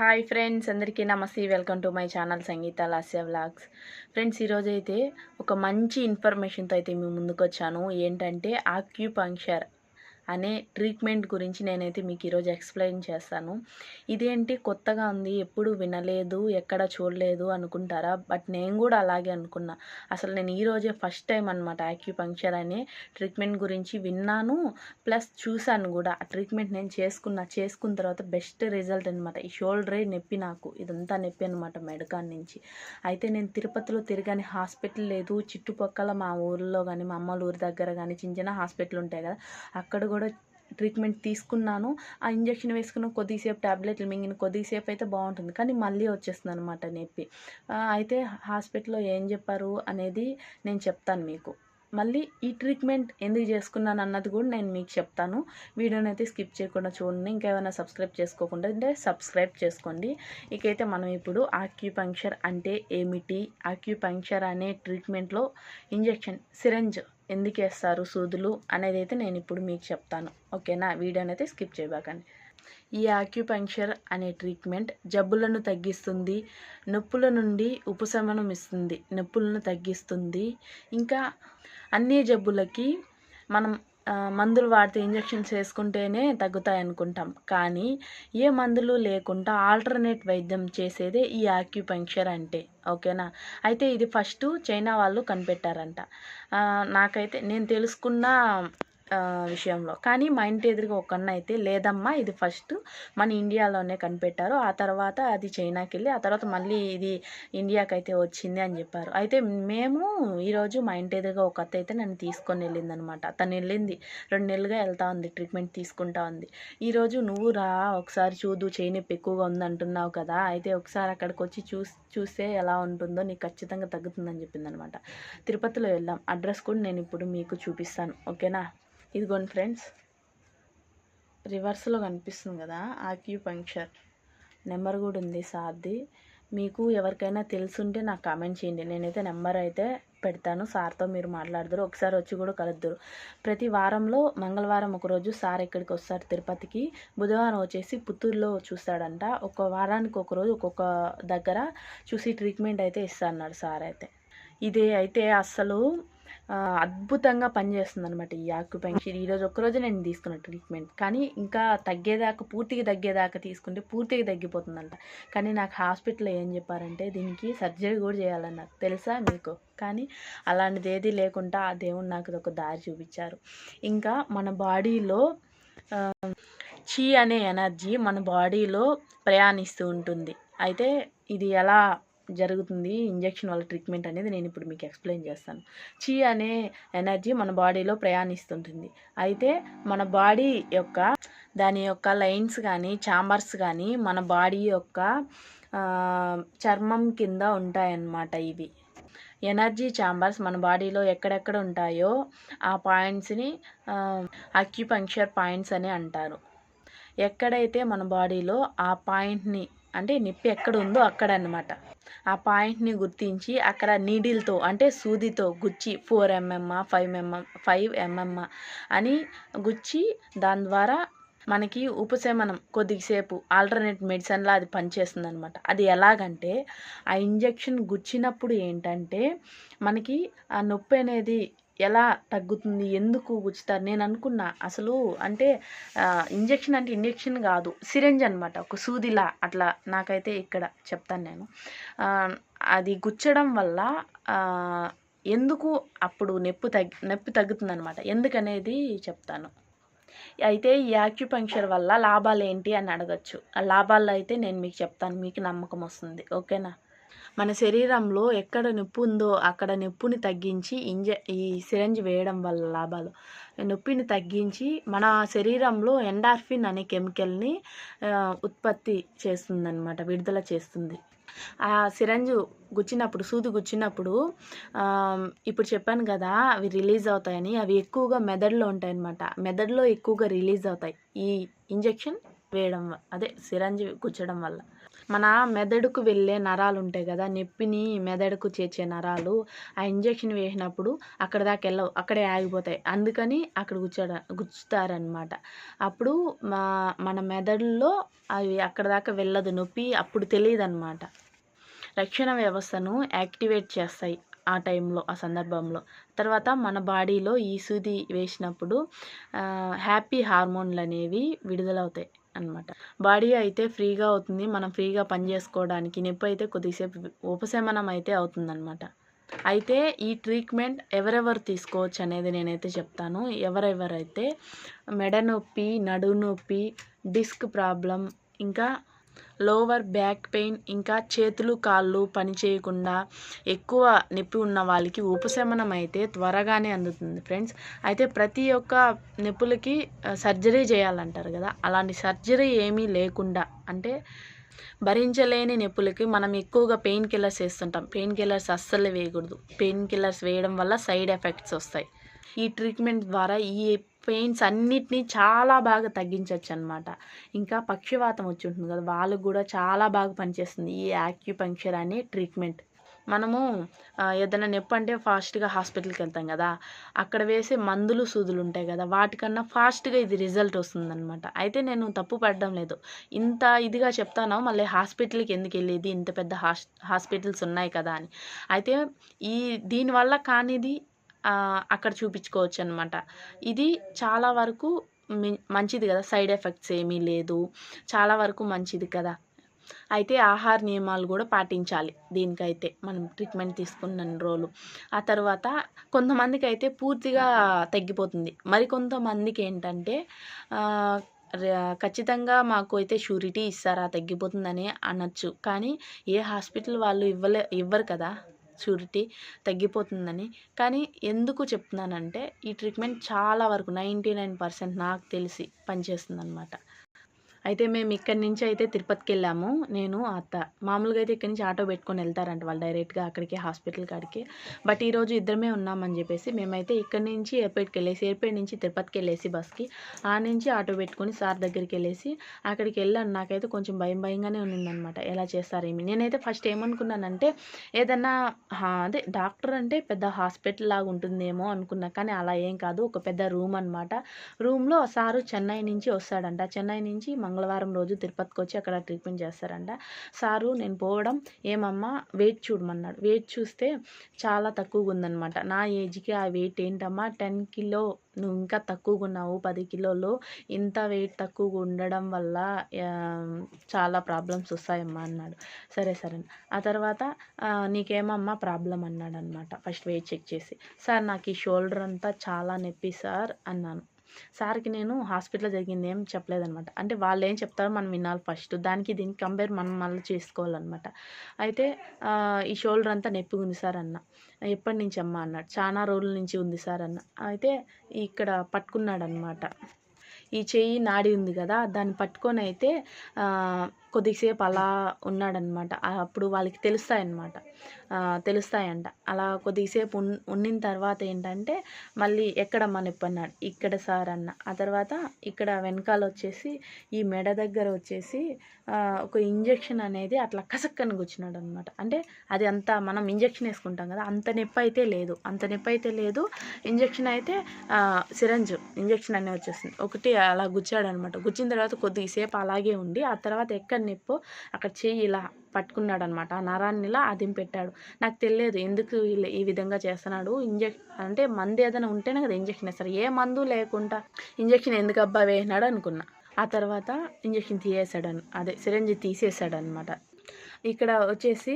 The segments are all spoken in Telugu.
హాయ్ ఫ్రెండ్స్ అందరికీ నమస్తే. Welcome to my channel Sangeetha Lasya vlogs friends ఈరోజు అయితే ఒక మంచి ఇన్ఫర్మేషన్తో అయితే మేము ముందుకు వచ్చాను ఏంటంటే ఆక్యుపంక్చర్ అనే ట్రీట్మెంట్ గురించి నేనైతే మీకు ఈరోజు ఎక్స్ప్లెయిన్ చేస్తాను. ఇదేంటి కొత్తగా ఉంది ఎప్పుడు వినలేదు ఎక్కడ చూడలేదు అనుకుంటారా? బట్ నేను కూడా అలాగే అనుకున్నా. అసలు నేను ఈరోజే ఫస్ట్ టైం అనమాట ఆక్యుపంక్చర్ అనే ట్రీట్మెంట్ గురించి విన్నాను ప్లస్ చూశాను కూడా. ఆ ట్రీట్మెంట్ నేను చేసుకున్నా చేసుకున్న తర్వాత బెస్ట్ రిజల్ట్ అనమాట ఈ షోల్డరే నొప్పి నాకు ఇదంతా నొప్పి అనమాట మెడకాన్ నుంచి. అయితే నేను తిరుపతిలో తిరగని హాస్పిటల్ లేదు చుట్టుపక్కల మా ఊర్లో కానీ మా అమ్మల ఊరి దగ్గర కానీ చిన్న చిన్న హాస్పిటల్ ఉంటాయి కదా అక్కడ కూడా ట్రీట్మెంట్ తీసుకున్నాను. ఆ ఇంజెక్షన్ వేసుకున్న కొద్దిసేపు టాబ్లెట్లు మింగిన కొద్దిసేపు అయితే బాగుంటుంది. కానీ మళ్ళీ వచ్చేస్తుంది అనమాట నొప్పి అయితే హాస్పిటల్లో ఏం చెప్పారు అనేది నేను చెప్తాను మీకు. మళ్ళీ ఈ ట్రీట్మెంట్ ఎందుకు చేసుకున్నాను అన్నది కూడా నేను మీకు చెప్తాను. వీడియోని అయితే స్కిప్ చేయకుండా చూడండి. ఇంకేమైనా సబ్స్క్రైబ్ చేసుకోకుండా అంటే సబ్స్క్రైబ్ చేసుకోండి. ఇకైతే మనం ఇప్పుడు ఆక్యుపంక్చర్ అంటే ఏమిటి? ఆక్యుపంక్చర్ అనే ట్రీట్మెంట్లో ఇంజెక్షన్ సిరంజ్ ఎందుకు వేస్తారు సూదులు అనేది అయితే నేను ఇప్పుడు మీకు చెప్తాను. ఓకేనా? వీడియోని అయితే స్కిప్ చేయబాకండి. ఈ ఆక్యుపంక్చర్ అనే ట్రీట్మెంట్ జబ్బులను తగ్గిస్తుంది నొప్పుల నుండి ఉపశమనం ఇస్తుంది నొప్పులను తగ్గిస్తుంది. ఇంకా అన్ని జబ్బులకి మనం మందులు వాడితే ఇంజెక్షన్స్ వేసుకుంటేనే తగ్గుతాయి అనుకుంటాం కానీ ఏ మందులు లేకుండా ఆల్టర్నేట్ వైద్యం చేసేదే ఈ ఆక్యుపంక్చర్ అంటే ఓకేనా? అయితే ఇది ఫస్ట్ చైనా వాళ్ళు కనిపెట్టారంట. నాకైతే నేను తెలుసుకున్న విషయంలో. కానీ మా ఇంటి ఎదురుగా ఒక అన్న అయితే లేదమ్మా ఇది ఫస్ట్ మన ఇండియాలోనే కనిపెట్టారు. ఆ తర్వాత అది చైనాకి వెళ్ళి ఆ తర్వాత మళ్ళీ ఇది ఇండియాకి అయితే వచ్చింది అని చెప్పారు. అయితే మేము ఈరోజు మా ఇంటి ఎదురుగా ఒక అత్త అయితే నన్ను తీసుకొని వెళ్ళింది అనమాట తను వెళ్ళింది. రెండు నెలలుగా వెళ్తా ఉంది ట్రీట్మెంట్ తీసుకుంటా ఉంది. ఈరోజు నువ్వు రా ఒకసారి చూదు చేయి నొప్పి ఎక్కువగా ఉంది అంటున్నావు కదా. అయితే ఒకసారి అక్కడికి వచ్చి చూసి చూస్తే ఎలా ఉంటుందో నీకు ఖచ్చితంగా తగ్గుతుందని చెప్పింది అనమాట తిరుపతిలో వెళ్ళాం అడ్రస్ కూడా నేను ఇప్పుడు మీకు చూపిస్తాను. ఓకేనా? ఇదిగోండి ఫ్రెండ్స్. రివర్స్లో కనిపిస్తుంది కదా ఆక్యూపంక్చర్. నెంబర్ కూడా ఉంది సార్ది. మీకు ఎవరికైనా తెలుసుంటే నాకు కామెంట్ చేయండి. నేనైతే నెంబర్ అయితే పెడతాను. సార్తో మీరు మాట్లాడదురు. ఒకసారి వచ్చి కూడా కలుద్దురు. ప్రతి వారంలో మంగళవారం ఒకరోజు సార్ ఇక్కడికి వస్తారు? తిరుపతికి. బుధవారం వచ్చేసి పుత్తూరులో చూస్తాడంట. ఒక వారానికి ఒక రోజు ఒక్కొక్క దగ్గర చూసి ట్రీట్మెంట్ అయితే ఇస్తా అన్నాడు సార్ అయితే. ఇది అయితే అస్సలు అద్భుతంగా పనిచేస్తుంది అనమాట ఈ ఆక్యుపెన్షన్ ఈరోజు ఒక్కరోజు నేను తీసుకున్న ట్రీట్మెంట్ కానీ ఇంకా తగ్గేదాకా పూర్తిగా తగ్గేదాకా తీసుకుంటే పూర్తిగా తగ్గిపోతుందంట. కానీ నాకు హాస్పిటల్లో ఏం చెప్పారంటే దీనికి సర్జరీ కూడా చేయాలన్నారు తెలుసా మీకు? కానీ అలాంటిది ఏది లేకుండా ఆ దేవుడు నాకు ఒక దారి చూపించారు. ఇంకా మన బాడీలో చీ అనే ఎనర్జీ మన బాడీలో ప్రయాణిస్తూ ఉంటుంది. అయితే ఇది ఎలా జరుగుతుంది. ఇంజెక్షన్ వల్ల ట్రీట్మెంట్ అనేది నేను ఇప్పుడు మీకు ఎక్స్ప్లెయిన్ చేస్తాను. చీ అనే ఎనర్జీ మన బాడీలో ప్రయాణిస్తుంటుంది. అయితే మన బాడీ యొక్క దాని యొక్క లైన్స్ కానీ ఛాంబర్స్ కానీ మన బాడీ యొక్క చర్మం కింద ఉంటాయన్నమాట ఇవి. ఎనర్జీ ఛాంబర్స్ మన బాడీలో ఎక్కడెక్కడ ఉంటాయో ఆ పాయింట్స్ని అక్యుపంక్చర్ పాయింట్స్ అని అంటారు. ఎక్కడైతే మన బాడీలో ఆ పాయింట్ని అంటే నొప్పి ఎక్కడ ఉందో అక్కడ అనమాట ఆ పాయింట్ని గుర్తించి అక్కడ నీడిల్తో అంటే సూదితో గుచ్చి four mm five mm five mm అని గుచ్చి దాని ద్వారా మనకి ఉపశమనం కొద్దిసేపు ఆల్టర్నేట్ మెడిసిన్లా అది పనిచేస్తుంది అనమాట అది ఎలాగంటే ఆ ఇంజెక్షన్ గుచ్చినప్పుడు ఏంటంటే మనకి ఆ నొప్పి అనేది ఎలా తగ్గుతుంది? ఎందుకు ఉచితారు నేను అనుకున్నా. అసలు అంటే ఇంజెక్షన్ అంటే ఇంజెక్షన్ కాదు. సిరంజ్ అనమాట ఒక సూదిలా అట్లా నాకైతే ఇక్కడ చెప్తాను నేను. అది గుచ్చడం వల్ల ఎందుకు అప్పుడు నొప్పి తగ్గి నొప్పి తగ్గుతుంది అనమాట ఎందుకనేది చెప్తాను. అయితే ఈ యాక్యుపంక్చర్ వల్ల లాభాలు ఏంటి అని అడగచ్చు. ఆ లాభాలు అయితే నేను మీకు చెప్తాను. మీకు నమ్మకం వస్తుంది. ఓకేనా? మన శరీరంలో ఎక్కడ నొప్పి ఉందో అక్కడ నొప్పిని తగ్గించి ఇంజ ఈ సిరంజ్ వేయడం వల్ల లాభాలు. నొప్పిని తగ్గించి మన శరీరంలో ఎండార్ఫిన్ అనే కెమికల్ని ఉత్పత్తి చేస్తుందన్నమాట విడుదల చేస్తుంది. ఆ సిరంజు గుచ్చినప్పుడు సూది గుచ్చినప్పుడు ఇప్పుడు చెప్పాను కదా అవి రిలీజ్ అవుతాయని అవి ఎక్కువగా మెదడులో ఉంటాయన్నమాట. మెదడులో ఎక్కువగా రిలీజ్ అవుతాయి. ఈ ఇంజెక్షన్ వేయడం అదే సిరంజి గుచ్చడం వల్ల. మన మెదడుకు వెళ్ళే నరాలు ఉంటాయి కదా నొప్పిని మెదడుకు చేర్చే నరాలు ఆ ఇంజెక్షన్ వేసినప్పుడు అక్కడ దాకా వెళ్ళవు అక్కడే ఆగిపోతాయి. అందుకని అక్కడ గుచ్చాడ గుచ్చుతారనమాట అప్పుడు మా మన మెదడులో అవి అక్కడ దాకా వెళ్ళదు నొప్పి అప్పుడు తెలియదు అనమాట రక్షణ వ్యవస్థను యాక్టివేట్ చేస్తాయి ఆ టైంలో ఆ సందర్భంలో. తర్వాత మన బాడీలో ఈ సూది వేసినప్పుడు హ్యాపీ హార్మోన్లు అనేవి విడుదలవుతాయి. అనమాట బాడీ అయితే ఫ్రీగా అవుతుంది. మనం ఫ్రీగా పని చేసుకోవడానికి నొప్పి అయితే కొద్దిసేపు ఉపశమనం అయితే అవుతుందన్నమాట. అయితే ఈ ట్రీట్మెంట్ ఎవరెవరు తీసుకోవచ్చు అనేది నేనైతే చెప్తాను. ఎవరెవరైతే మెడ నొప్పి నడు నొప్పి డిస్క్ ప్రాబ్లం ఇంకా లోవర్ బ్యాక్ పెయిన్ ఇంకా చేతులు కాళ్ళు పని చేయకుండా ఎక్కువ నొప్పి ఉన్న వాళ్ళకి ఉపశమనం అయితే త్వరగానే అందుతుంది ఫ్రెండ్స్. అయితే ప్రతి ఒక్క నొప్పులకి సర్జరీ చేయాలంటారు కదా. అలాంటి సర్జరీ ఏమీ లేకుండా అంటే భరించలేని నొప్పులకి మనం ఎక్కువగా పెయిన్ కిల్లర్స్ వేస్తుంటాం. పెయిన్ కిల్లర్స్ అస్సలు వేయకూడదు. పెయిన్ కిల్లర్స్ వేయడం వల్ల సైడ్ ఎఫెక్ట్స్ వస్తాయి. ఈ ట్రీట్మెంట్ ద్వారా ఈ పెయిన్స్ అన్నిటినీ చాలా బాగా తగ్గించవచ్చు అనమాట ఇంకా పక్షివాతం వచ్చి ఉంటుంది కదా వాళ్ళకు కూడా చాలా బాగా పనిచేస్తుంది ఈ యాక్యుపంక్చర్ అనే ట్రీట్మెంట్ మనము ఏదైనా నొప్పి అంటే ఫాస్ట్గా హాస్పిటల్కి వెళ్తాం కదా అక్కడ వేసే మందులు సూదులు ఉంటాయి కదా వాటికన్నా ఫాస్ట్గా ఇది రిజల్ట్ వస్తుందన్నమాట అయితే నేను తప్పు పడడం లేదు. ఇంత ఇదిగా చెప్తాను మళ్ళీ హాస్పిటల్కి ఎందుకు వెళ్ళేది? ఇంత పెద్ద హాస్ హాస్పిటల్స్ ఉన్నాయి కదా అని. అయితే ఈ దీనివల్ల కానిది అక్కడ చూపించుకోవచ్చు అనమాట ఇది చాలా వరకు మంచిది కదా సైడ్ ఎఫెక్ట్స్ ఏమీ లేదు. చాలా వరకు మంచిది కదా. అయితే ఆహార నియమాలు కూడా పాటించాలి దీనికైతే. మనం ట్రీట్మెంట్ తీసుకున్న రోజులు. ఆ తర్వాత కొంతమందికి అయితే పూర్తిగా తగ్గిపోతుంది. మరి కొంతమందికి ఏంటంటే ఖచ్చితంగా మాకు అయితే షూరిటీ ఇస్తారా తగ్గిపోతుందని అనొచ్చు. కానీ ఏ హాస్పిటల్ వాళ్ళు ఇవ్వలే ఇవ్వరు కదా. షూరిటీ తగ్గిపోతుందని. కానీ ఎందుకు చెప్తున్నానంటే ఈ ట్రీట్మెంట్ చాలా వరకు నైంటీ నైన్ పర్సెంట్ నాకు తెలిసి పనిచేస్తుంది అనమాట అయితే మేము ఇక్కడి నుంచి అయితే తిరుపతికి వెళ్ళాము నేను అత్త. మామూలుగా అయితే ఇక్కడి నుంచి ఆటో పెట్టుకొని వెళ్తారంట వాళ్ళు డైరెక్ట్గా అక్కడికి హాస్పిటల్ కాడికి. బట్ ఈరోజు ఇద్దరమే ఉన్నామని చెప్పేసి మేమైతే ఇక్కడి నుంచి ఎయిర్పోర్ట్కి వెళ్ళేసి ఎయిర్పోర్ట్ నుంచి తిరుపతికి వెళ్ళేసి బస్కి ఆ నుంచి ఆటో పెట్టుకొని సార్ దగ్గరికి వెళ్ళేసి అక్కడికి వెళ్ళాను. నాకైతే కొంచెం భయం భయంగానే ఉన్నిందనమాట. ఎలా చేస్తారేమి నేనైతే ఫస్ట్ ఏమనుకున్నానంటే ఏదన్నా అదే డాక్టర్ అంటే పెద్ద హాస్పిటల్ లాగా ఉంటుందేమో అనుకున్నా. కానీ అలా ఏం కాదు. ఒక పెద్ద రూమ్ అనమాట రూమ్లో సారు చెన్నై నుంచి వస్తాడంట. చెన్నై నుంచి మంగళవారం రోజు తిరుపతికి వచ్చి అక్కడ ట్రీట్మెంట్ చేస్తారంట. సారు నేను పోవడం ఏమమ్మా? వెయిట్ చూడమన్నాడు. వెయిట్ చూస్తే చాలా తక్కువగా ఉందన్నమాట నా ఏజ్కి ఆ వెయిట్ ఏంటమ్మా? టెన్ కిలో నువ్వు ఇంకా తక్కువగా ఉన్నావు పది కిలోలు ఇంత వెయిట్ తక్కువగా ఉండడం వల్ల చాలా ప్రాబ్లమ్స్ వస్తాయమ్మా అన్నాడు. సరే సరే ఆ తర్వాత నీకేమమ్మా ప్రాబ్లం అన్నాడు అనమాట ఫస్ట్ వెయిట్ చెక్ చేసి. సార్ నాకు ఈ షోల్డర్ అంతా చాలా నొప్పి సార్ అన్నాను. సార్కి నేను హాస్పిటల్లో జరిగింది ఏం చెప్పలేదనమాట. అంటే వాళ్ళు ఏం చెప్తారో మనం వినాలి ఫస్ట్. దానికి దీనికి కంపేర్ మనం మళ్ళీ చేసుకోవాలన్నమాట అయితే ఈ షోల్డర్ అంతా నొప్పిగా ఉంది సార్ అన్న. ఎప్పటి నుంచి అమ్మ అన్నాడు. చాలా రోజుల నుంచి ఉంది సార్ అన్న. అయితే ఇక్కడ పట్టుకున్నాడు అనమాట ఈ చెయ్యి నాడి ఉంది కదా దాన్ని పట్టుకొని అయితే కొద్దిసేపు అలా ఉన్నాడనమాట. అప్పుడు వాళ్ళకి తెలుస్తాయన్నమాట తెలుస్తాయంట. అలా కొద్దిసేపు ఉన్ ఉన్నిన తర్వాత ఏంటంటే మళ్ళీ ఎక్కడ నొప్పి అన్నాడు. ఇక్కడ సార్ అన్న. ఆ తర్వాత ఇక్కడ వెనకాల వచ్చేసి ఈ మెడ దగ్గర వచ్చేసి ఒక ఇంజెక్షన్ అనేది అట్లా కసక్కని కూర్చున్నాడు అనమాట అంటే అది అంత మనం ఇంజెక్షన్ వేసుకుంటాం కదా అంత నొప్పి అయితే లేదు. అంత నొప్పి అయితే లేదు. ఇంజెక్షన్ అయితే సిరంజ్ ఇంజెక్షన్ అనేది వచ్చేసింది. ఒకటి అలా గుచ్చాడు అనమాట గుచ్చిన తర్వాత కొద్దిసేపు అలాగే ఉండి ఆ తర్వాత ఎక్కడ నిప్పు అక్కడ చేయి ఇలా పట్టుకున్నాడు అనమాట నరాన్ని ఇలా అదిం పెట్టాడు. నాకు తెలియదు ఎందుకు ఈ విధంగా చేస్తున్నాడు. ఇంజెక్షన్ అంటే మందు ఏదైనా ఉంటేనే కదా ఇంజెక్షన్ వేస్తారు. ఏ మందు లేకుండా ఇంజెక్షన్ ఎందుకు అబ్బా వేసినాడు అనుకున్నా. ఆ తర్వాత ఇంజెక్షన్ తీసేసాడు అదే సిరంజి తీసేసాడు అనమాట ఇక్కడ వచ్చేసి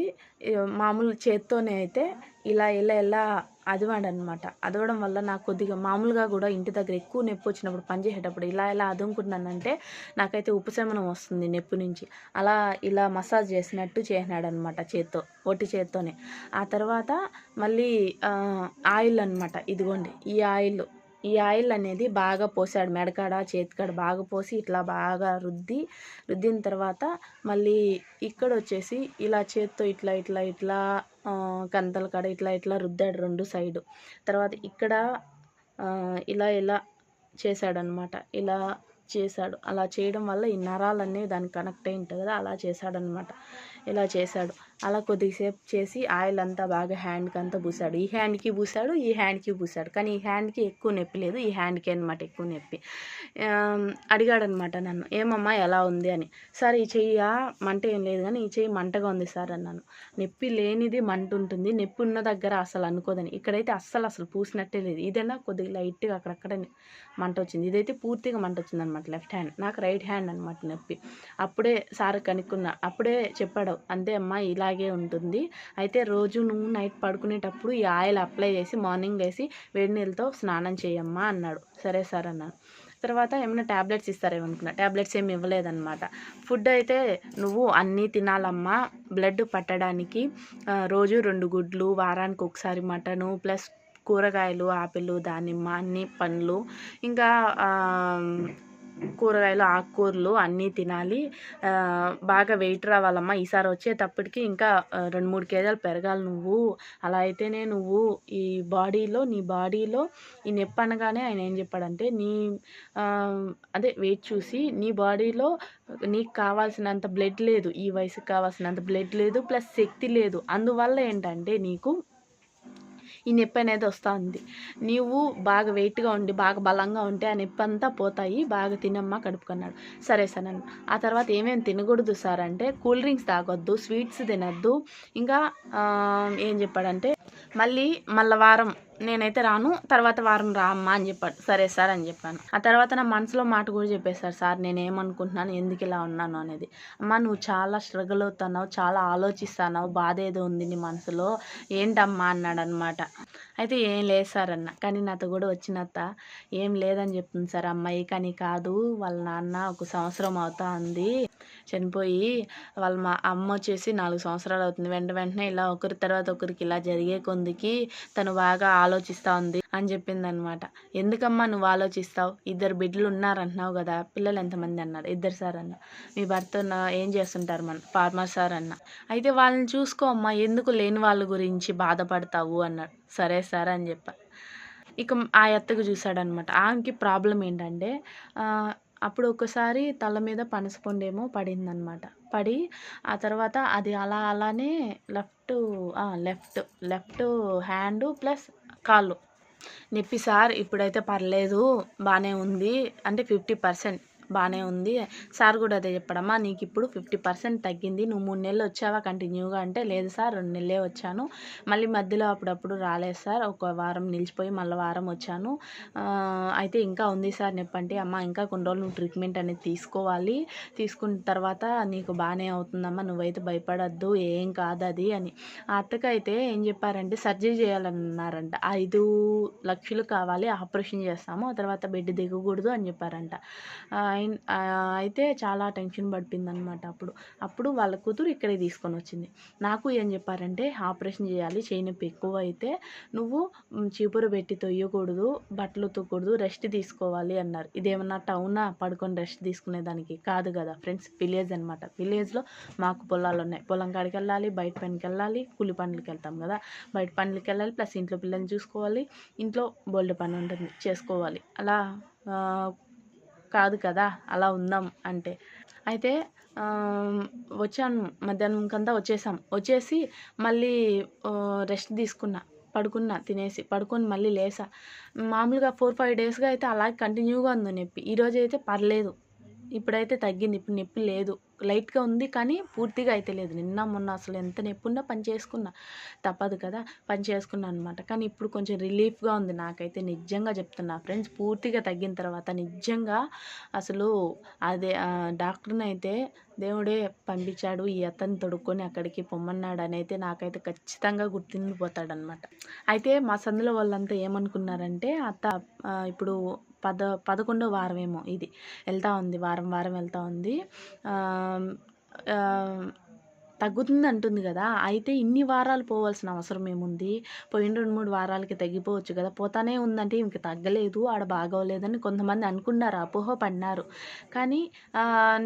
మామూలు చేత్తోనే అయితే ఇలా ఇలా ఇలా అదివాడనమాట. అదవడం వల్ల నాకు కొద్దిగా మామూలుగా కూడా ఇంటి దగ్గర ఎక్కువ నొప్పి వచ్చినప్పుడు పని చేసేటప్పుడు ఇలా ఇలా అదుముకున్నానంటే నాకైతే ఉపశమనం వస్తుంది నొప్పి నుంచి. అలా ఇలా మసాజ్ చేసినట్టు చేసినాడు అనమాట చేత్తో ఒట్టి చేత్తోనే. ఆ తర్వాత మళ్ళీ ఆయిల్ అనమాట. ఇదిగోండి ఈ ఆయిల్ ఈ ఆయిల్ అనేది బాగా పోసాడు. మెడకాడ చేతికాడ బాగా పోసి ఇట్లా బాగా రుద్ది రుద్దిన తర్వాత మళ్ళీ ఇక్కడ వచ్చేసి ఇలా చేత్తో ఇట్లా ఇట్లా ఇట్లా కంతల కాడ ఇట్లా ఇట్లా రుద్దాడు రెండు సైడు. తర్వాత ఇక్కడ ఇలా ఇలా చేశాడనమాట. ఇలా చేశాడు. అలా చేయడం వల్ల ఈ నరాలన్నీ దానికి కనెక్ట్ అయి ఉంటుంది కదా అలా చేశాడనమాట. ఇలా చేశాడు. అలా కొద్దిసేపు చేసి ఆయిల్ అంతా బాగా హ్యాండ్కి అంతా పూసాడు. ఈ హ్యాండ్కి పూసాడు ఈ హ్యాండ్కి పూసాడు. కానీ ఈ హ్యాండ్కి ఎక్కువ నొప్పి లేదు. ఈ హ్యాండ్కి అనమాట ఎక్కువ నొప్పి. అడిగాడు అనమాట నన్ను ఏమమ్మా ఎలా ఉంది? అని. సార్ ఈ చెయ్యి మంట ఏం లేదు కానీ ఈ చెయ్యి మంటగా ఉంది సార్ అన్నాను. నొప్పి లేనిది మంట ఉంటుంది. నొప్పి ఉన్న దగ్గర అసలు అనుకోదని. ఇక్కడైతే అస్సలు అసలు పూసినట్టే లేదు. ఇదైనా కొద్దిగా లైట్గా అక్కడక్కడ మంట వచ్చింది. ఇదైతే పూర్తిగా మంట వచ్చింది అనమాట లెఫ్ట్ హ్యాండ్ నాకు రైట్ హ్యాండ్ అనమాట నొప్పి. అప్పుడే సార్ కనుక్కున్నా అప్పుడే చెప్పాడు అంతే అమ్మా ఇలాగే ఉంటుంది. అయితే రోజు నువ్వు నైట్ పడుకునేటప్పుడు ఈ ఆయిల్ అప్లై చేసి మార్నింగ్ వేసి వేడి నీళ్ళతో స్నానం చేయమ్మా అన్నాడు. సరే సార్ అన్నాడు తర్వాత ఏమైనా ట్యాబ్లెట్స్ ఇస్తారేమనుకున్నా. ట్యాబ్లెట్స్ ఏమి ఇవ్వలేదన్నమాట. ఫుడ్ అయితే నువ్వు అన్నీ తినాలమ్మా. బ్లడ్ పట్టడానికి రోజు రెండు గుడ్లు వారానికి ఒకసారి మటను ప్లస్ కూరగాయలు ఆపిల్ దానిమ్మ అన్ని పండ్లు. ఇంకా కూరగాయలు ఆకుకూరలు అన్నీ తినాలి. బాగా వెయిట్ రావాలమ్మా. ఈసారి వచ్చేటప్పటికి ఇంకా రెండు మూడు కేజీలు పెరగాలి నువ్వు. అలా అయితేనే నువ్వు ఈ బాడీలో నీ బాడీలో ఈ నొప్పి అనగానే ఆయన ఏం చెప్పాడంటే నీ అదే వెయిట్ చూసి నీ బాడీలో నీకు కావాల్సినంత బ్లడ్ లేదు ఈ వయసుకి కావాల్సినంత బ్లడ్ లేదు ప్లస్ శక్తి లేదు. అందువల్ల ఏంటంటే నీకు ఈ నొప్పి అనేది వస్తూ ఉంది నీవు బాగా వెయిట్గా ఉండి బాగా బలంగా ఉంటే ఆ నొప్పి అంతా పోతాయి. బాగా తినమ్మా కడుపుకున్నాడు. సరే సార్ అన్న ఆ తర్వాత ఏమేమి తినకూడదు సార్ అంటే కూల్ డ్రింక్స్ తాగొద్దు స్వీట్స్ తినద్దు. ఇంకా ఏం చెప్పాడంటే మళ్ళీ మళ్ళీ వారం నేనైతే రాను తర్వాత వారం రా అమ్మా అని చెప్పాడు. సరే సార్ అని చెప్పాను. ఆ తర్వాత నా మనసులో మాట కూడా చెప్పేశారు సార్ నేను ఏమనుకుంటున్నాను ఎందుకు ఇలా ఉన్నాను? అనేది. అమ్మ నువ్వు చాలా స్ట్రగుల్ అవుతున్నావు చాలా ఆలోచిస్తున్నావు బాధ ఏదో ఉంది నీ మనసులో. ఏంటమ్మా? అన్నాడు అనమాట అయితే ఏం లేదు సార్ అన్న. కానీ నాతో కూడా వచ్చినత్త ఏం లేదని చెప్తుంది సార్. అమ్మాయి కానీ కాదు వాళ్ళ నాన్న ఒక సంవత్సరం అవుతా ఉంది. చనిపోయి వాళ్ళ మా అమ్మ వచ్చేసి నాలుగు సంవత్సరాలు అవుతుంది. వెంట వెంటనే ఇలా ఒకరి తర్వాత ఒకరికి ఇలా జరిగే కొందికి తను బాగా ఆలోచిస్తూ ఉంది అని చెప్పింది అనమాట ఎందుకమ్మా నువ్వు ఆలోచిస్తావు? ఇద్దరు బిడ్డలు ఉన్నారంటున్నావు కదా పిల్లలు ఎంతమంది అన్నారు? ఇద్దరు సార్ అన్న. మీ భర్త ఏం చేస్తుంటారు మన ఫార్మర్ సార్ అన్న. అయితే వాళ్ళని చూసుకో అమ్మా ఎందుకు లేని వాళ్ళ గురించి బాధపడతావు అన్నాడు. సరే సార్ అని చెప్పా. ఇక ఆ ఎత్తకు చూశాడనమాట. ఆమెకి ప్రాబ్లం ఏంటంటే అప్పుడు ఒకసారి తల మీద పనసపొండేమో పడిందనమాట. పడి ఆ తర్వాత అది అలా అలానే left left left hand plus కాళ్ళు. నొప్పి సార్ ఇప్పుడైతే పర్లేదు బాగానే ఉంది. అంటే ఫిఫ్టీ పర్సెంట్. బాగానే ఉంది. సార్ కూడా అదే చెప్పడమ్మా నీకు ఇప్పుడు ఫిఫ్టీ పర్సెంట్ తగ్గింది. నువ్వు మూడు నెలలు వచ్చావా కంటిన్యూగా? అంటే లేదు సార్ రెండు నెలలే వచ్చాను. మళ్ళీ మధ్యలో అప్పుడప్పుడు రాలేదు సార్. ఒక వారం నిలిచిపోయి మళ్ళీ వారం వచ్చాను. అయితే ఇంకా ఉంది సార్ చెప్పండి అమ్మ ఇంకా కొన్ని రోజులు నువ్వు ట్రీట్మెంట్ అనేది తీసుకోవాలి. తీసుకున్న తర్వాత నీకు బాగానే అవుతుందమ్మా. నువ్వైతే భయపడద్దు. ఏం కాదు అది అని. ఆ అత్తకి అయితే ఏం చెప్పారంటే సర్జరీ చేయాలన్నారంట. ఐదు లక్షలు కావాలి. ఆపరేషన్ చేస్తాము. ఆ తర్వాత బెడ్ దిగకూడదు అని చెప్పారంట. ఆయన అయితే చాలా టెన్షన్ పడిపోయింది అనమాట అప్పుడు. అప్పుడు వాళ్ళ కూతురు ఇక్కడే తీసుకొని వచ్చింది. నాకు ఏం చెప్పారంటే ఆపరేషన్ చేయాలి చేయి నొప్పి ఎక్కువ అయితే నువ్వు చీపురు పెట్టి తొయ్యకూడదు బట్టలు ఉతకూడదు రెస్ట్ తీసుకోవాలి అన్నారు. ఇదేమన్నా టౌనా? పడుకొని రెస్ట్ తీసుకునేదానికి కాదు కదా ఫ్రెండ్స్ విలేజ్ అనమాట విలేజ్లో మాకు పొలాలు ఉన్నాయి. పొలం కాడికి వెళ్ళాలి బయట పనికి వెళ్ళాలి కూలి పనులకి వెళ్తాం కదా. బయట పనులకి వెళ్ళాలి ప్లస్ ఇంట్లో పిల్లల్ని చూసుకోవాలి ఇంట్లో బోల్డ్ పని ఉంటుంది చేసుకోవాలి. అలా కాదు కదా అలా ఉందాం అంటే. అయితే వచ్చాను మధ్యాహ్నం కంతా వచ్చేసాం. వచ్చేసి మళ్ళీ రెస్ట్ తీసుకున్నా పడుకున్నా తినేసి పడుకొని మళ్ళీ లేసా. మామూలుగా ఫోర్ ఫైవ్ డేస్గా అయితే అలాగే కంటిన్యూగా ఉంది నొప్పి. ఈరోజు అయితే పర్లేదు. ఇప్పుడైతే తగ్గింది ఇప్పుడు నొప్పి లేదు. లైట్గా ఉంది కానీ పూర్తిగా అయితే లేదు. నిన్న మొన్న అసలు ఎంత నొప్పి ఉన్నా పని చేసుకున్నా తప్పదు కదా పని చేసుకున్నా అనమాట కానీ ఇప్పుడు కొంచెం రిలీఫ్గా ఉంది నాకైతే నిజంగా చెప్తున్నా. ఫ్రెండ్స్ పూర్తిగా తగ్గిన తర్వాత నిజంగా అసలు అదే డాక్టర్ని అయితే దేవుడే పంపించాడు ఈ అతన్ని తొడుక్కొని అక్కడికి పొమ్మన్నాడు అని అయితే నాకైతే ఖచ్చితంగా గుర్తుండిపోతాడనమాట. అయితే మా సందులో వాళ్ళంతా ఏమనుకున్నారంటే అత్త ఇప్పుడు పద పదకొండో వారమేమో ఇది వెళ్తూ ఉంది వారం వారం వెళ్తూ ఉంది. తగ్గుతుంది అంటుంది కదా. అయితే ఇన్ని వారాలు పోవాల్సిన అవసరం ఏముంది? పోయిన రెండు మూడు వారాలకి తగ్గిపోవచ్చు కదా. పోతానే ఉందంటే ఇంక తగ్గలేదు ఆడ బాగోలేదని కొంతమంది అనుకున్నారు అపోహ పడినారు కానీ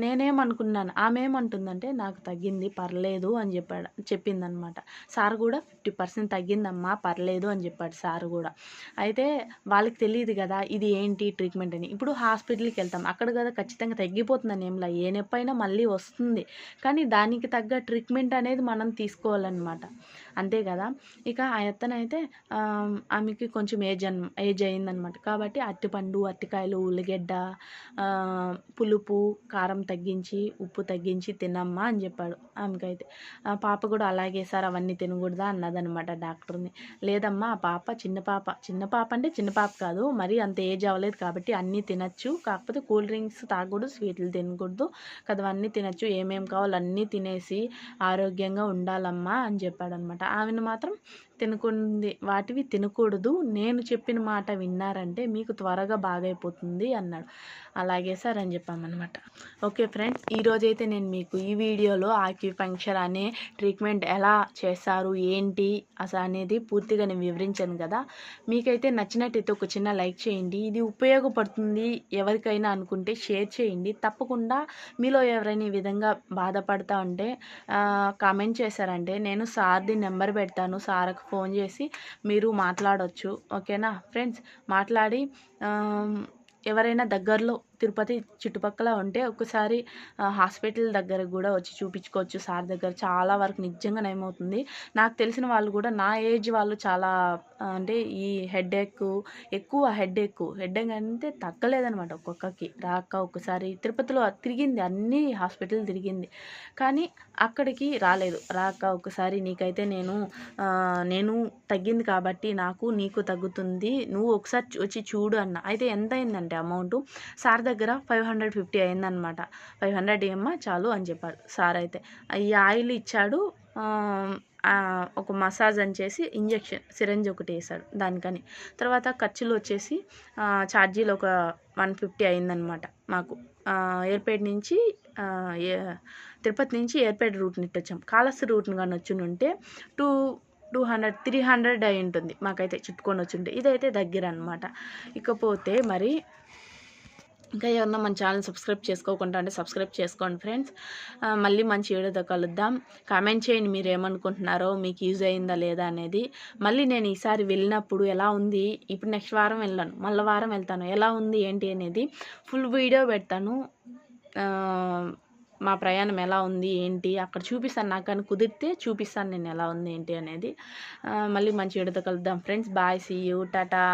నేనేమనుకున్నాను ఆమె ఏమంటుందంటే నాకు తగ్గింది పర్లేదు అని చెప్పాడు చెప్పిందనమాట. సార్ కూడా ఫిఫ్టీ పర్సెంట్ తగ్గిందమ్మా పర్లేదు అని చెప్పాడు సార్ కూడా. అయితే వాళ్ళకి తెలియదు కదా ఇది ఏంటి ట్రీట్మెంట్ అని. ఇప్పుడు హాస్పిటల్కి వెళ్తాం. అక్కడ కదా ఖచ్చితంగా తగ్గిపోతుందని ఏంలా ఏ నొప్పైనా మళ్ళీ వస్తుంది. కానీ దానికి తగ్గ ట్రీట్మెంట్ అనేది మనం తీసుకోవాలన్నమాట. అంతే కదా. ఇక ఆ ఎత్తనైతే ఆమెకి కొంచెం ఏజ్ అన్ ఏజ్ అయిందనమాట కాబట్టి అరటిపండు అరటికాయలు ఉల్లిగడ్డ పులుపు కారం తగ్గించి ఉప్పు తగ్గించి తినమ్మా అని చెప్పాడు ఆమెకైతే. ఆ పాప కూడా అలాగే సార్ అవన్నీ తినకూడదా? అన్నదనమాట డాక్టర్ని. లేదమ్మా ఆ పాప చిన్న పాప. చిన్న పాప అంటే చిన్న పాప కాదు మరీ అంత ఏజ్ అవ్వలేదు కాబట్టి అన్నీ తినచ్చు. కాకపోతే కూల్ డ్రింక్స్ తాగకూడదు స్వీట్లు తినకూడదు కదా అన్నీ తినచ్చు. ఏమేం కావాలో అన్నీ తినేసి ఆరోగ్యంగా ఉండాలమ్మా అని చెప్పాడనమాట. ఆమెను మాత్రం తినకుంది వాటివి తినకూడదు. నేను చెప్పిన మాట విన్నారంటే మీకు త్వరగా బాగైపోతుంది అన్నాడు. అలాగే సార్ అని చెప్పామన్నమాట. ఓకే ఫ్రెండ్స్ ఈరోజైతే నేను మీకు ఈ వీడియోలో ఆక్యుపంక్చర్ అనే ట్రీట్మెంట్ ఎలా చేస్తారు ఏంటి అసలు అనేది పూర్తిగా నేను వివరించాను కదా. మీకైతే నచ్చినట్టయితే ఒక చిన్న లైక్ చేయండి. ఇది ఉపయోగపడుతుంది ఎవరికైనా అనుకుంటే షేర్ చేయండి. తప్పకుండా మీలో ఎవరైనా ఈ విధంగా బాధపడతా ఉంటే కామెంట్ చేశారంటే నేను సార్ది నెంబర్ పెడతాను సార్కు ఫోన్ చేసి మీరు మాట్లాడవచ్చు ఓకేనా? ఫ్రెండ్స్ మాట్లాడి ఎవరైనా దగ్గరలో తిరుపతి చుట్టుపక్కల ఉంటే ఒకసారి హాస్పిటల్ దగ్గర కూడా వచ్చి చూపించుకోవచ్చు సార్ దగ్గర. చాలా వరకు నిజంగా నయమవుతుంది. నాకు తెలిసిన వాళ్ళు కూడా నా ఏజ్ వాళ్ళు చాలా అంటే ఈ హెడ్ ఎక్ ఎక్కువ హెడ్ ఎక్ హెడ్ ఎక్ అంటే తగ్గలేదనమాట ఒక్కొక్కకి రాక ఒకసారి తిరుపతిలో తిరిగింది అన్ని హాస్పిటల్ తిరిగింది. కానీ అక్కడికి రాలేదు. రాక ఒకసారి నీకైతే నేను నేను తగ్గింది కాబట్టి నాకు నీకు తగ్గుతుంది. నువ్వు ఒకసారి వచ్చి చూడు అన్న. అయితే ఎంత అయిందంటే అమౌంట్? సార్ దగ్గర ఫైవ్ హండ్రెడ్ ఫిఫ్టీ అయిందనమాట ఫైవ్ హండ్రెడ్ ఇమ్మా చాలు అని చెప్పాడు సార్ అయితే ఈ ఆయిల్ ఇచ్చాడు ఒక మసాజ్ అని చేసి ఇంజెక్షన్ సిరంజ్ ఒకటి వేసాడు దానికని. తర్వాత ఖర్చులు వచ్చేసి ఛార్జీలు ఒక వన్ ఫిఫ్టీ అయిందనమాట మాకు. ఎయిర్పేట్ నుంచి ఏ- తిరుపతి నుంచి ఎయిర్పేట్ రూట్ నిట్టి వచ్చాం కాళహస్తి రూట్ని కానీ వచ్చి ఉంటే two two hundred three hundred అయి ఉంటుంది మాకైతే చుట్టుకొని వచ్చి ఉంటే ఇదైతే దగ్గర అనమాట ఇకపోతే మరి ఇంకా ఎవరన్నా మన ఛానల్ సబ్స్క్రైబ్ చేసుకోకుండా అంటే సబ్స్క్రైబ్ చేసుకోండి ఫ్రెండ్స్. మళ్ళీ మంచి వీడియోతో కలుద్దాం. కామెంట్ చేయండి మీరు ఏమనుకుంటున్నారో మీకు యూజ్ అయిందా లేదా అనేది. మళ్ళీ నేను ఈసారి వెళ్ళినప్పుడు ఎలా ఉంది ఇప్పుడు నెక్స్ట్ వారం వెళ్ళాను మళ్ళీ వారం వెళ్తాను ఎలా ఉంది ఏంటి అనేది ఫుల్ వీడియో పెడతాను. మా ప్రయాణం ఎలా ఉంది ఏంటి అక్కడ చూపిస్తాను నాకు కానీ కుదిరితే చూపిస్తాను నేను ఎలా ఉంది ఏంటి అనేది. మళ్ళీ మంచి వీడియోతో కలుద్దాం. Friends bye see you Tata.